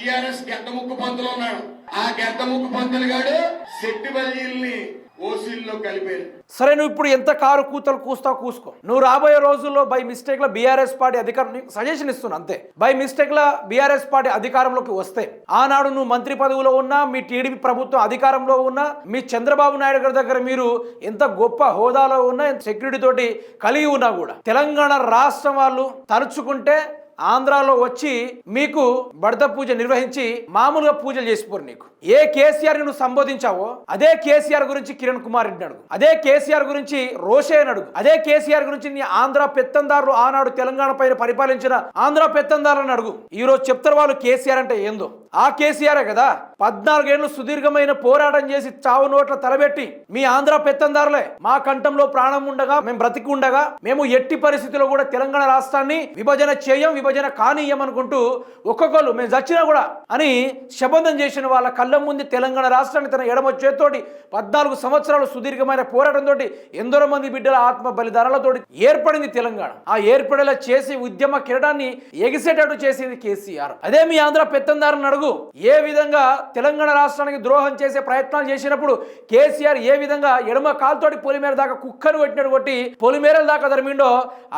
TRS Gedda ముక్కు పంతులు ఉన్నాడు. ఆ గెద్ద ముక్కు పంతులు గాడు శెట్టి ఓసీల్లో కలిపారు. సరే నువ్వు ఇప్పుడు ఎంత కారు కూతలు కూస్తావు కూసుకో. నువ్వు రాబోయే రోజుల్లో బై మిస్టేక్లో బీఆర్ఎస్ పార్టీ అధికారం సజెషన్ ఇస్తున్నా అంతే. బై మిస్టేక్లో బీఆర్ఎస్ పార్టీ అధికారంలోకి వస్తే ఆనాడు నువ్వు మంత్రి పదవిలో ఉన్నా మీ టీడీపీ ప్రభుత్వం అధికారంలో ఉన్నా మీ చంద్రబాబు నాయుడు గారి దగ్గర మీరు ఎంత గొప్ప హోదాలో ఉన్నా సెక్యూరిటీ తోటి కలిగి ఉన్నా కూడా తెలంగాణ రాష్ట్రం వాళ్ళు తలుచుకుంటే ఆంధ్రాలో వచ్చి మీకు బడద పూజ నిర్వహించి మామూలుగా పూజలు చేసిపోరు నీకు. ఏ కేసీఆర్ నువ్వు సంబోధించావో అదే కేసీఆర్ గురించి కిరణ్ కుమార్ రెడ్డి అడుగు. అదే కేసీఆర్ గురించి రోషేని అడుగు. అదే కేసీఆర్ గురించి నీ ఆంధ్ర పెత్తందారులు ఆనాడు తెలంగాణ పైన పరిపాలించిన ఆంధ్ర పెత్తందారులను అడుగు. ఈ రోజు చెప్తారు వాళ్ళు కేసీఆర్ అంటే ఏందో. ఆ కేసీఆరే కదా. పద్నాలుగేళ్ళు సుదీర్ఘమైన పోరాటం చేసి చావు నోట్ల తలబెట్టి మీ ఆంధ్ర పెత్తందారులే మా కంఠంలో ప్రాణం ఉండగా మేము బ్రతికి ఉండగా మేము ఎట్టి పరిస్థితిలో కూడా తెలంగాణ రాష్ట్రాన్ని విభజన చేయం విభజన కానీయమనుకుంటూ ఒక్కొక్కళ్ళు ఒక్కొక్కరు మేము చచ్చినా కూడా అని శబంధం చేసిన వాళ్ళ కళ్ళ ముందు తెలంగాణ రాష్ట్రాన్ని తన ఎడమ చేతోటి పద్నాలుగు సంవత్సరాలు సుదీర్ఘమైన పోరాటంతో ఎందరో మంది బిడ్డల ఆత్మ బలిదారాలతో ఏర్పడింది తెలంగాణ. ఆ ఏర్పడేలా చేసి ఉద్యమ కిరటాన్ని ఎగిసేటట్టు చేసింది కేసీఆర్. అదే మీ ఆంధ్ర పెత్తందారుని అడుగు ఏ విధంగా తెలంగాణ రాష్ట్రానికి ద్రోహం చేసే ప్రయత్నాలు చేసినప్పుడు కేసీఆర్ ఏ విధంగా ఎడమ కాలుతోటి పొలిమేర దాకా కుక్కను కొట్టినట్టు కొట్టి పొలిమేరల దాకా ధర్మిండో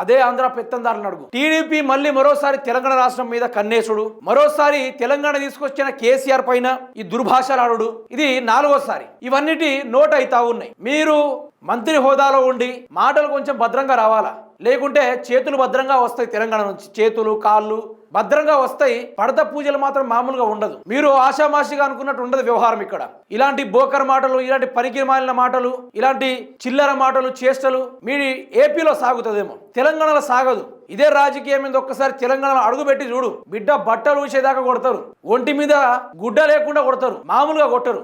అదే ఆంధ్ర పెత్తందారుని అడుగు. టీడీపీ మళ్ళీ మరోసారి తెలంగాణ రాష్ట్రం మీద కన్నేసుడు. మరోసారి తెలంగాణ తీసుకొచ్చిన కేసీఆర్ పైన ఈ దుర్భాషలాడు ఇది నాలుగోసారి. ఇవన్నిటి నోట్ అవుతా ఉన్నాయి. మీరు మంత్రి హోదాలో ఉండి మాటలు కొంచెం భద్రంగా రావాలా? లేకుంటే చేతులు భద్రంగా వస్తాయి తెలంగాణ నుంచి. చేతులు కాళ్ళు భద్రంగా వస్తాయి పడత పూజలు మాత్రం మామూలుగా ఉండదు. మీరు ఆషామాషిగా అనుకున్నట్టు ఉండదు వ్యవహారం ఇక్కడ. ఇలాంటి బోకర్ మాటలు ఇలాంటి పనికి మాలిన మాటలు ఇలాంటి చిల్లర మాటలు చేష్టలు మీ ఏపీలో సాగుతుందేమో. తెలంగాణలో సాగదు. ఇదే రాజకీయం మీద ఒక్కసారి తెలంగాణలో అడుగుపెట్టి చూడు. బిడ్డ బట్టలు ఊసేదాకా కొడతారు. ఒంటి మీద గుడ్డ లేకుండా కొడతారు. మామూలుగా కొట్టరు.